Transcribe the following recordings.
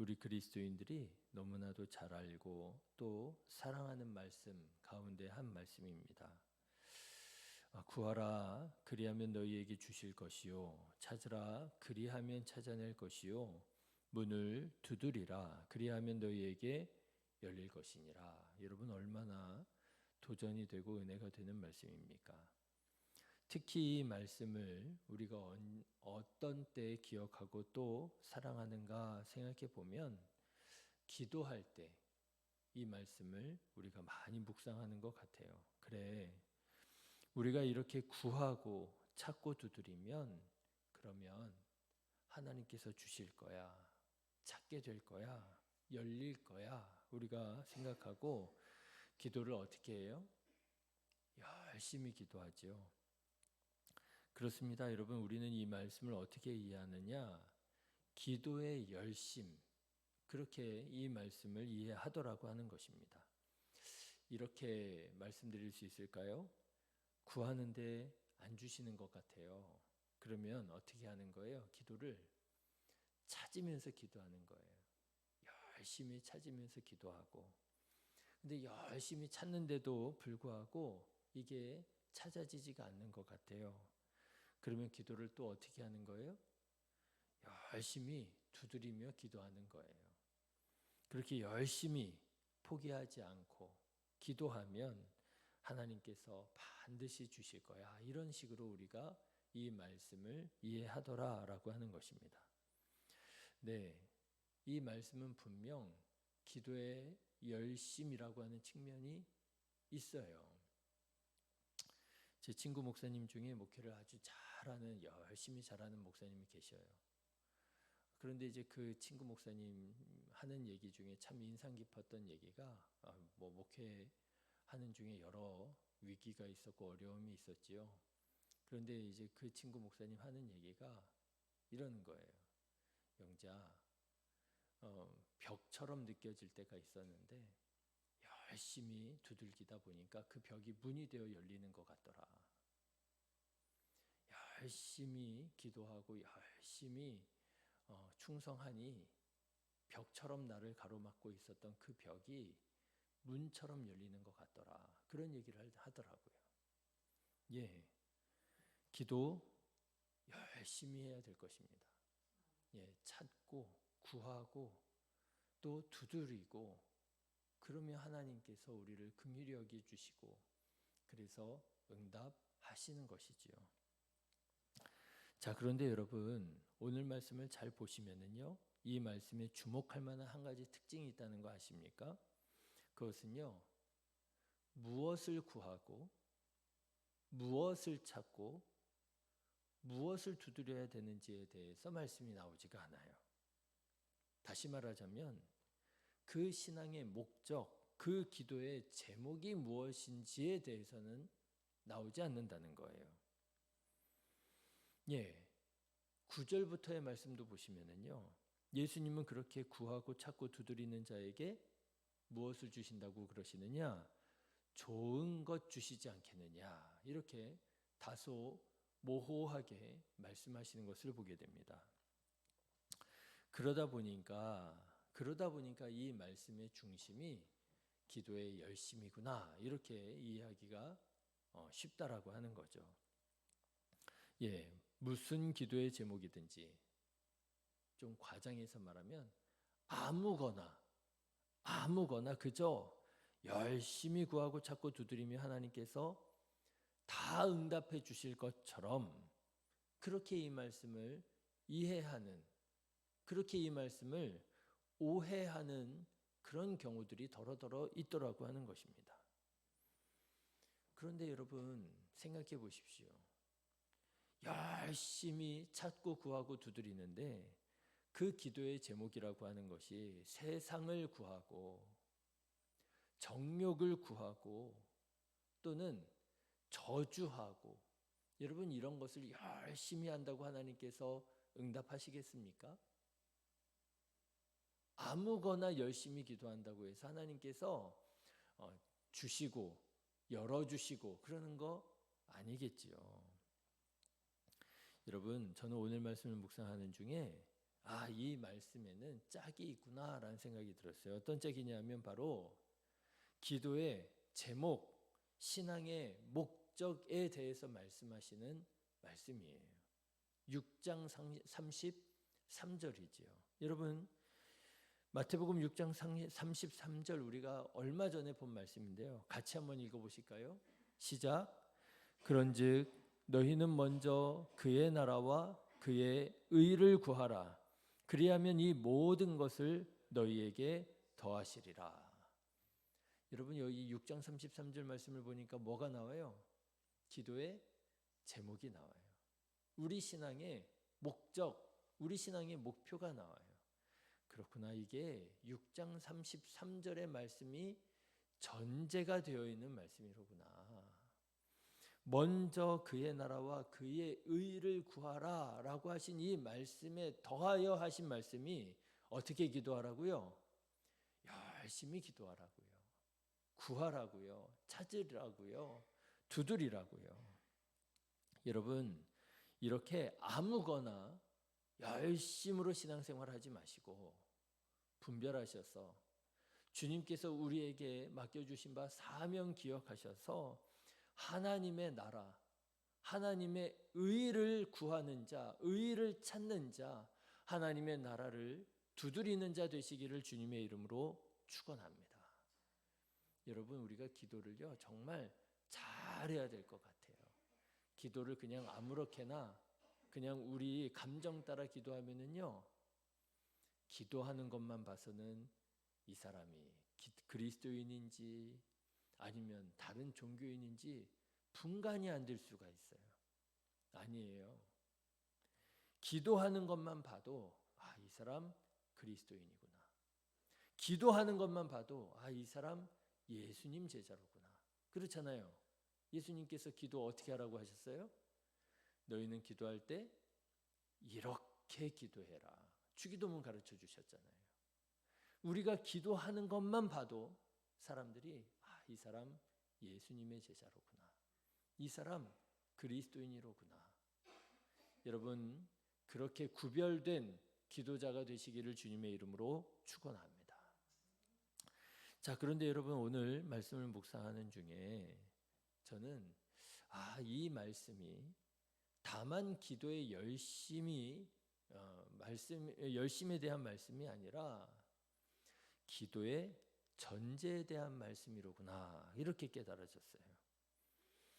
우리 그리스도인들이 너무나도 잘 알고 또 사랑하는 말씀 가운데 한 말씀입니다. 아, 구하라 그리하면 너희에게 주실 것이요 찾으라 그리하면 찾아낼 것이요 문을 두드리라 그리하면 너희에게 열릴 것이니라. 여러분 얼마나 도전이 되고 은혜가 되는 말씀입니까? 특히 이 말씀을 우리가 어떤 때 기억하고 또 사랑하는가 생각해 보면 기도할 때 이 말씀을 우리가 많이 묵상하는 것 같아요. 그래. 우리가 이렇게 구하고 찾고 두드리면 그러면 하나님께서 주실 거야. 찾게 될 거야. 열릴 거야. 우리가 생각하고 기도를 어떻게 해요? 열심히 기도하죠. 그렇습니다. 여러분, 우리는 이 말씀을 어떻게 이해하느냐? 기도의 열심. 그렇게 이 말씀을 이해하더라고 하는 것입니다. 이렇게 말씀드릴 수 있을까요? 구하는데 안 주시는 것 같아요. 그러면 어떻게 하는 거예요? 기도를 찾으면서 기도하는 거예요. 열심히 찾으면서 기도하고. 근데 열심히 찾는데도 불구하고 이게 찾아지지가 않는 것 같아요. 그러면 기도를 또 어떻게 하는 거예요? 열심히 두드리며 기도하는 거예요. 그렇게 열심히 포기하지 않고 기도하면 하나님께서 반드시 주실 거야. 이런 식으로 우리가 이 말씀을 이해하더라라고 하는 것입니다. 네. 이 말씀은 분명 기도의 열심이라고 하는 측면이 있어요. 제 친구 목사님 중에 목회를 아주 잘 하는 열심히 잘하는 목사님이 계셔요. 그런데 이제 그 친구 목사님 하는 얘기 중에 참 인상 깊었던 얘기가 아, 뭐 목회하는 중에 여러 위기가 있었고 어려움이 있었지요. 그런데 이제 그 친구 목사님 하는 얘기가 이러는 거예요. 영자, 어, 벽처럼 느껴질 때가 있었는데 열심히 두들기다 보니까 그 벽이 문이 되어 열리는 것 같더라. 열심히 기도하고 열심히 어, 충성하니 벽처럼 나를 가로막고 있었던 그 벽이 문처럼 열리는 것 같더라. 그런 얘기를 하더라고요. 예. 기도 열심히 해야 될 것입니다. 예, 찾고 구하고 또 두드리고 그러면 하나님께서 우리를 긍휼히 여겨 주시고 그래서 응답하시는 것이지요. 자, 그런데 여러분, 오늘 말씀을 잘 보시면은요. 이 말씀에 주목할 만한 한 가지 특징이 있다는 거 아십니까? 그것은요. 무엇을 구하고 무엇을 찾고 무엇을 두드려야 되는지에 대해서 말씀이 나오지가 않아요. 다시 말하자면 그 신앙의 목적, 그 기도의 제목이 무엇인지에 대해서는 나오지 않는다는 거예요. 예. 9절부터의 말씀도 보시면은요. 예수님은 그렇게 구하고 찾고 두드리는 자에게 무엇을 주신다고 그러시느냐? 좋은 것 주시지 않겠느냐? 이렇게 다소 모호하게 말씀하시는 것을 보게 됩니다. 그러다 보니까 그러다 보니까 이 말씀의 중심이 기도의 열심이구나 이렇게 이해하기가 어, 쉽다라고 하는 거죠. 예, 무슨 기도의 제목이든지 좀 과장해서 말하면 아무거나 아무거나 그저 열심히 구하고 찾고 두드리며 하나님께서 다 응답해 주실 것처럼 그렇게 이 말씀을 이해하는 그렇게 이 말씀을 오해하는 그런 경우들이 더러더러 있더라고 하는 것입니다. 그런데 여러분 생각해 보십시오. 열심히 찾고 구하고 두드리는데 그 기도의 제목이라고 하는 것이 세상을 구하고 정욕을 구하고 또는 저주하고 여러분 이런 것을 열심히 한다고 하나님께서 응답하시겠습니까? 아무거나 열심히 기도한다고 해서 하나님께서 어, 주시고 열어주시고 그러는 거 아니겠지요. 여러분, 저는 오늘 말씀을 묵상하는 중에 아, 이 말씀에는 짝이 있구나라는 생각이 들었어요. 어떤 짝이냐면 바로 기도의 제목, 신앙의 목적에 대해서 말씀하시는 말씀이에요. 6장 33절이지요. 여러분 마태복음 6장 33절 우리가 얼마 전에 본 말씀인데요. 같이 한번 읽어 보실까요? 시작. 그런즉 너희는 먼저 그의 나라와 그의 의를 구하라. 그리하면 이 모든 것을 너희에게 더하시리라. 여러분 여기 6장 33절 말씀을 보니까 뭐가 나와요? 기도의 제목이 나와요. 우리 신앙의 목적, 우리 신앙의 목표가 나와요. 그렇구나. 이게 6장 33절의 말씀이 전제가 되어 있는 말씀이로구나. 먼저 그의 나라와 그의 의를 구하라 라고 하신 이 말씀에 더하여 하신 말씀이 어떻게 기도하라고요? 열심히 기도하라고요. 구하라고요. 찾으라고요. 두드리라고요. 여러분 이렇게 아무거나 열심으로 신앙생활 하지 마시고 분별하셔서 주님께서 우리에게 맡겨주신 바 사명 기억하셔서 하나님의 나라, 하나님의 의를 구하는 자, 의를 찾는 자, 하나님의 나라를 두드리는 자 되시기를 주님의 이름으로 축원합니다. 여러분 우리가 기도를요 정말 잘해야 될 것 같아요. 기도를 그냥 아무렇게나 그냥 우리 감정 따라 기도하면은요 기도하는 것만 봐서는 이 사람이 그리스도인인지 아니면 다른 종교인인지 분간이 안 될 수가 있어요. 아니에요. 기도하는 것만 봐도 아, 이 사람 그리스도인이구나. 기도하는 것만 봐도 아, 이 사람 예수님 제자로구나. 그렇잖아요. 예수님께서 기도 어떻게 하라고 하셨어요? 너희는 기도할 때 이렇게 기도해라. 주기도문 가르쳐 주셨잖아요. 우리가 기도하는 것만 봐도 사람들이 아, 이 사람 예수님의 제자로구나. 이 사람 그리스도인이로구나. 여러분 그렇게 구별된 기도자가 되시기를 주님의 이름으로 축원합니다. 자, 그런데 여러분 오늘 말씀을 묵상하는 중에 저는 아, 이 말씀이 다만 기도에 열심히 어, 말씀 열심에 대한 말씀이 아니라 기도의 전제에 대한 말씀이로구나 이렇게 깨달아졌어요.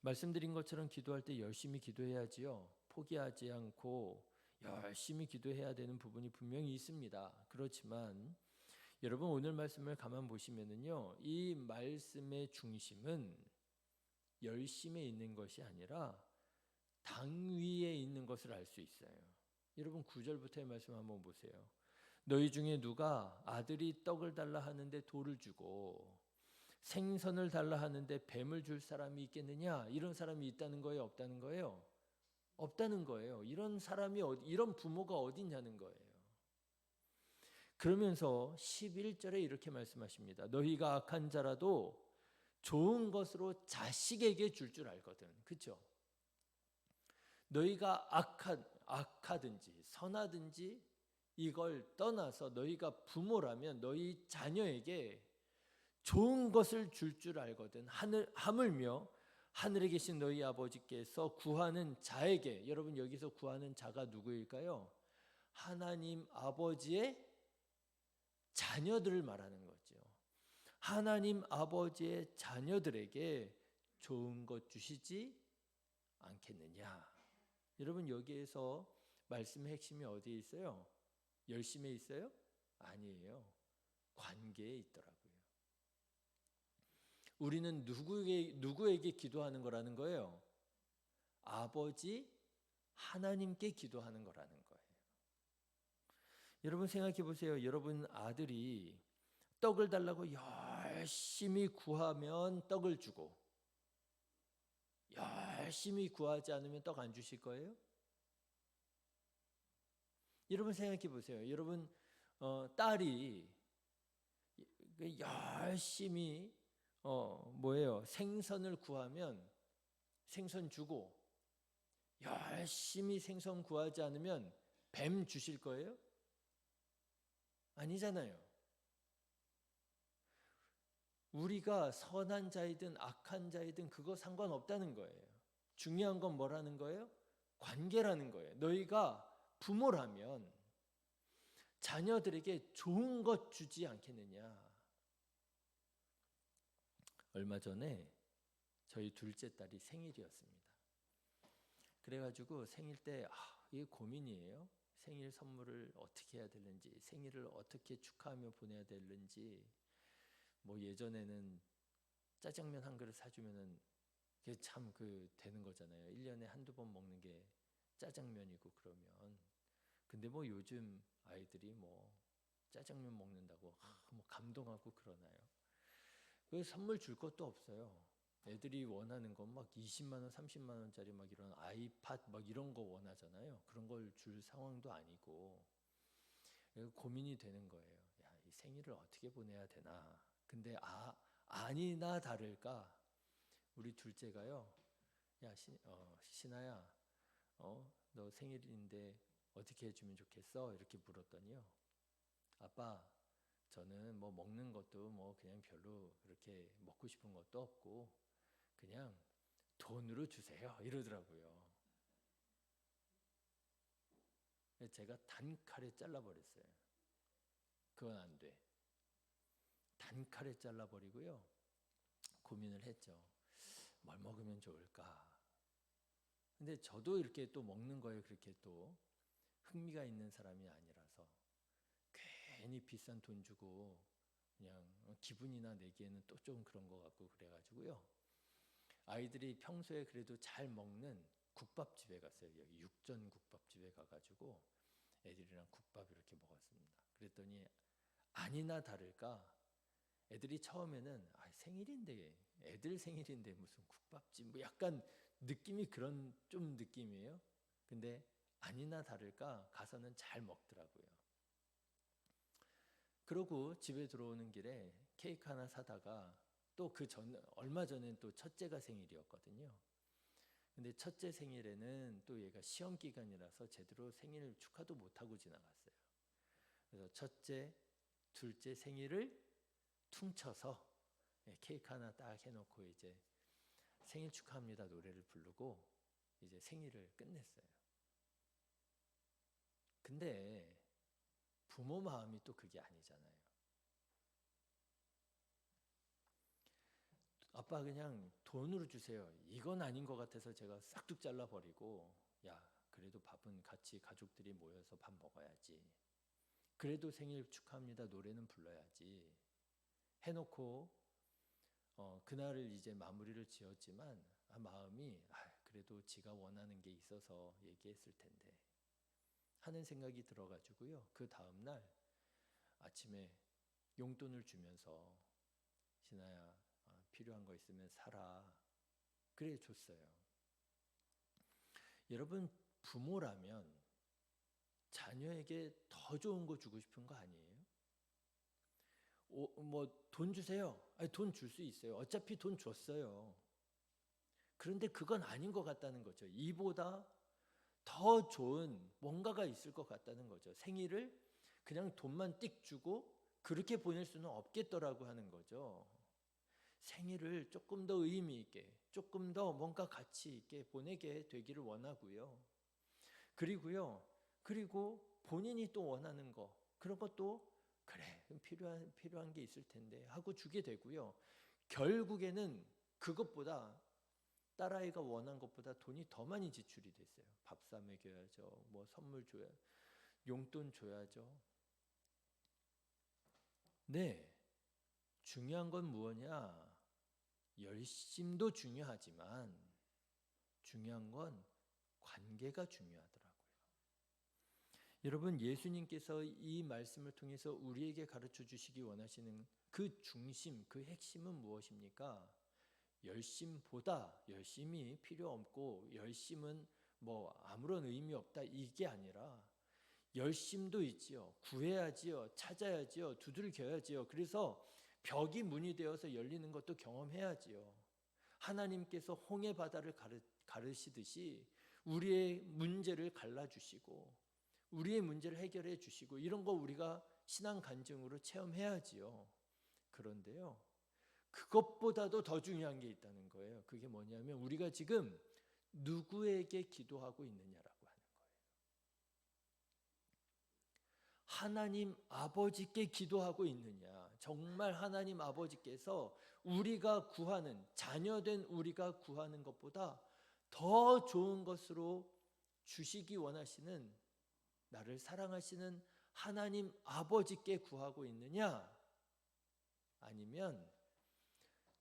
말씀드린 것처럼 기도할 때 열심히 기도해야지요. 포기하지 않고 열심히 기도해야 되는 부분이 분명히 있습니다. 그렇지만 여러분 오늘 말씀을 가만 보시면은요. 이 말씀의 중심은 열심에 있는 것이 아니라 당 위에 있는 것을 알 수 있어요. 여러분 9절부터의 말씀 한번 보세요. 너희 중에 누가 아들이 떡을 달라 하는데 돌을 주고 생선을 달라 하는데 뱀을 줄 사람이 있겠느냐? 이런 사람이 있다는 거예요, 없다는 거예요? 없다는 거예요. 이런 사람이 이런 부모가 어딨냐는 거예요. 그러면서 11절에 이렇게 말씀하십니다. 너희가 악한 자라도 좋은 것으로 자식에게 줄줄 알거든. 그렇죠? 너희가 악하, 악하든지 선하든지 이걸 떠나서 너희가 부모라면 너희 자녀에게 좋은 것을 줄줄 알거든. 하늘 하물며 하늘에 계신 너희 아버지께서 구하는 자에게 여러분 여기서 구하는 자가 누구일까요? 하나님 아버지의 자녀들을 말하는 거죠. 하나님 아버지의 자녀들에게 좋은 것 주시지 않겠느냐. 여러분 여기에서 말씀의 핵심이 어디에 있어요? 열심에 있어요? 아니에요. 관계에 있더라고요. 우리는 누구에게, 누구에게 기도하는 거라는 거예요? 아버지 하나님께 기도하는 거라는 여러분 생각해 보세요. 여러분 아들이 떡을 달라고 열심히 구하면 떡을 주고 열심히 구하지 않으면 떡 안 주실 거예요? 여러분 생각해 보세요. 여러분 어, 딸이 그 열심히 어, 뭐예요? 생선을 구하면 생선 주고 열심히 생선 구하지 않으면 뱀 주실 거예요? 아니잖아요. 우리가 선한 자이든 악한 자이든 그거 상관없다는 거예요. 중요한 건 뭐라는 거예요? 관계라는 거예요. 너희가 부모라면 자녀들에게 좋은 것 주지 않겠느냐. 얼마 전에 저희 둘째 딸이 생일이었습니다. 그래가지고 생일 때 아, 이게 고민이에요. 생일 선물을 어떻게 해야 되는지, 생일을 어떻게 축하하며 보내야 되는지. 뭐 예전에는 짜장면 한 그릇 사주면은 그게 참 그 되는 거잖아요. 1년에 한두 번 먹는 게 짜장면이고 그러면. 근데 뭐 요즘 아이들이 뭐 짜장면 먹는다고 아, 뭐 감동하고 그러나요? 그 선물 줄 것도 없어요. 애들이 원하는 건 막 20만 원, 30만 원짜리 막 이런 아이팟 막 이런 거 원하잖아요. 그런 걸 줄 상황도 아니고 고민이 되는 거예요. 야, 이 생일을 어떻게 보내야 되나? 근데 아 아니나 다를까 우리 둘째가요. 야 신, 어, 신아야, 어 너 생일인데 어떻게 해주면 좋겠어? 이렇게 물었더니요. 아빠, 저는 뭐 먹는 것도 뭐 그냥 별로 그렇게 먹고 싶은 것도 없고 그냥 돈으로 주세요 이러더라고요. 제가 단칼에 잘라버렸어요. 그건 안 돼. 단칼에 잘라버리고요. 고민을 했죠. 뭘 먹으면 좋을까? 근데 저도 이렇게 또 먹는 거에 그렇게 또 흥미가 있는 사람이 아니라서 괜히 비싼 돈 주고 그냥 기분이나 내기에는 또 좀 그런 것 같고 그래가지고요. 아이들이 평소에 그래도 잘 먹는 국밥집에 갔어요. 여기 육전 국밥집에 가가지고 애들이랑 국밥 이렇게 먹었습니다. 그랬더니 아니나 다를까 애들이 처음에는 아, 생일인데 애들 생일인데 무슨 국밥집 뭐 약간 느낌이 그런 좀 느낌이에요. 근데 아니나 다를까 가서는 잘 먹더라고요. 그러고 집에 들어오는 길에 케이크 하나 사다가 또 그 전 얼마 전엔 또 첫째가 생일이었거든요. 근데 첫째 생일에는 또 얘가 시험 기간이라서 제대로 생일 축하도 못 하고 지나갔어요. 그래서 첫째, 둘째 생일을 퉁쳐서 예, 케이크 하나 딱 해놓고 이제 생일 축하합니다 노래를 부르고 이제 생일을 끝냈어요. 근데 부모 마음이 또 그게 아니잖아요. 아빠 그냥 돈으로 주세요. 이건 아닌 것 같아서 제가 싹둑 잘라버리고 야 그래도 밥은 같이 가족들이 모여서 밥 먹어야지. 그래도 생일 축하합니다 노래는 불러야지. 해놓고 어, 그날을 이제 마무리를 지었지만 아, 마음이 아, 그래도 지가 원하는 게 있어서 얘기했을 텐데 하는 생각이 들어가지고요. 그 다음 날 아침에 용돈을 주면서 신아야 아, 필요한 거 있으면 사라 그래 줬어요. 여러분 부모라면 자녀에게 더 좋은 거 주고 싶은 거 아니에요? 뭐 돈 주세요. 돈 줄 수 있어요. 어차피 돈 줬어요. 그런데 그건 아닌 것 같다는 거죠. 이보다 더 좋은 뭔가가 있을 것 같다는 거죠. 생일을 그냥 돈만 띡 주고 그렇게 보낼 수는 없겠더라고 하는 거죠. 생일을 조금 더 의미 있게, 조금 더 뭔가 가치 있게 보내게 되기를 원하고요. 그리고요, 그리고 본인이 또 원하는 거, 그런 것도 그래, 필요한, 필요한 게 있을 텐데 하고 주게 되고요. 결국에는 그것보다 딸아이가 원한 것보다 돈이 더 많이 지출이 됐어요. 밥 사 먹여야죠. 뭐 선물 줘야 용돈 줘야죠. 네. 중요한 건 무엇냐? 열심도 중요하지만 중요한 건 관계가 중요하더라고요. 여러분 예수님께서 이 말씀을 통해서 우리에게 가르쳐 주시기 원하시는 그 중심, 그 핵심은 무엇입니까? 열심보다 열심이 필요 없고 열심은 뭐 아무런 의미 없다 이게 아니라 열심도 있지요. 구해야지요. 찾아야지요. 두들겨야지요. 그래서 벽이 문이 되어서 열리는 것도 경험해야지요. 하나님께서 홍해 바다를 가르, 가르시듯이 우리의 문제를 갈라 주시고 우리의 문제를 해결해 주시고 이런 거 우리가 신앙 간증으로 체험해야지요. 그런데요. 그것보다도 더 중요한 게 있다는 거예요. 그게 뭐냐면 우리가 지금 누구에게 기도하고 있느냐라고 하는 거예요. 하나님 아버지께 기도하고 있느냐. 정말 하나님 아버지께서 우리가 구하는 자녀된 우리가 구하는 것보다 더 좋은 것으로 주시기 원하시는 나를 사랑하시는 하나님 아버지께 구하고 있느냐? 아니면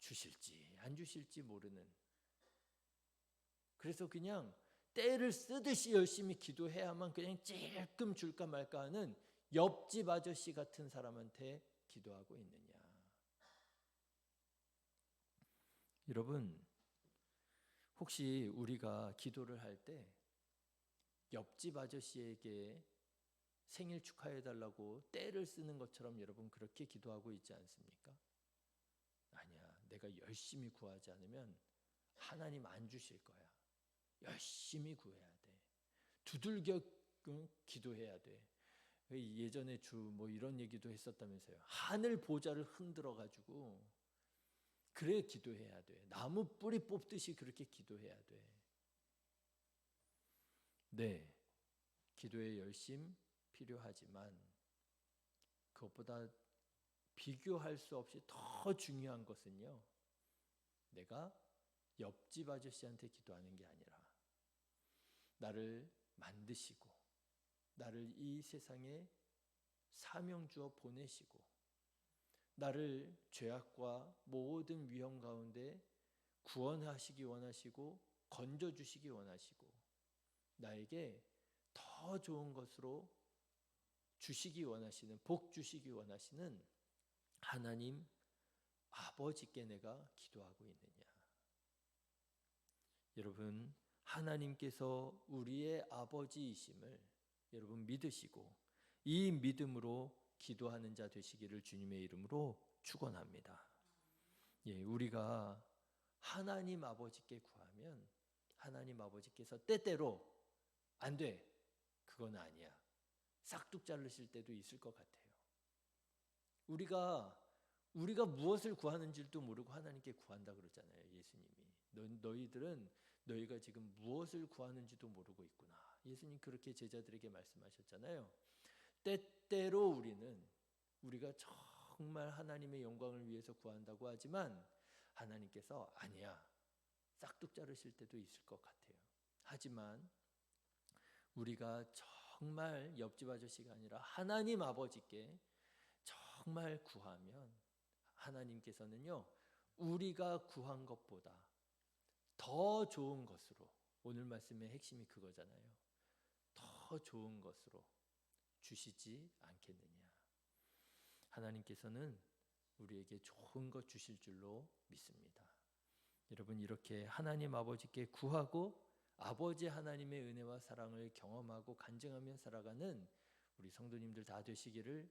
주실지 안 주실지 모르는 그래서 그냥 때를 쓰듯이 열심히 기도해야만 그냥 찔끔 줄까 말까 하는 옆집 아저씨 같은 사람한테 기도하고 있느냐. 여러분, 혹시 우리가 기도를 할 때 옆집 아저씨에게 생일 축하해 달라고 때를 쓰는 것처럼 여러분 그렇게 기도하고 있지 않습니까? 아니야. 내가 열심히 구하지 않으면 하나님 안 주실 거야. 열심히 구해야 돼. 두들겨 기도해야 돼. 예전에 주 뭐 이런 얘기도 했었다면서요. 하늘 보좌를 흔들어 가지고 그래 기도해야 돼. 나무 뿌리 뽑듯이 그렇게 기도해야 돼. 네. 기도의 열심 필요하지만 그것보다 비교할 수 없이 더 중요한 것은요. 내가 옆집 아저씨한테 기도하는 게 아니라 나를 만드시고 나를 이 세상에 사명 주어 보내시고 나를 죄악과 모든 위험 가운데 구원하시기 원하시고 건져 주시기 원하시고 나에게 더 좋은 것으로 주시기 원하시는 복 주시기 원하시는 하나님 아버지께 내가 기도하고 있느냐? 여러분 하나님께서 우리의 아버지이심을 여러분 믿으시고 이 믿음으로 기도하는 자 되시기를 주님의 이름으로 축원합니다. 예, 우리가 하나님 아버지께 구하면 하나님 아버지께서 때때로 안 돼. 그건 아니야. 싹둑 자르실 때도 있을 것 같아요. 우리가 우리가 무엇을 구하는지도 모르고 하나님께 구한다 그러잖아요. 예수님이. 너, 너희들은 너희가 지금 무엇을 구하는지도 모르고 있구나. 예수님 그렇게 제자들에게 말씀하셨잖아요. 때때로 우리는 우리가 정말 하나님의 영광을 위해서 구한다고 하지만 하나님께서 아니야. 싹둑 자르실 때도 있을 것 같아요. 하지만 우리가 정말 옆집 아저씨가 아니라 하나님 아버지께 정말 구하면 하나님께서는요, 우리가 구한 것보다 더 좋은 것으로, 오늘 말씀의 핵심이 그거잖아요. 더 좋은 것으로 주시지 않겠느냐. 하나님께서는 우리에게 좋은 것 주실 줄로 믿습니다. 여러분, 이렇게 하나님 아버지께 구하고 아버지 하나님의 은혜와 사랑을 경험하고 간증하며 살아가는 우리 성도님들 다 되시기를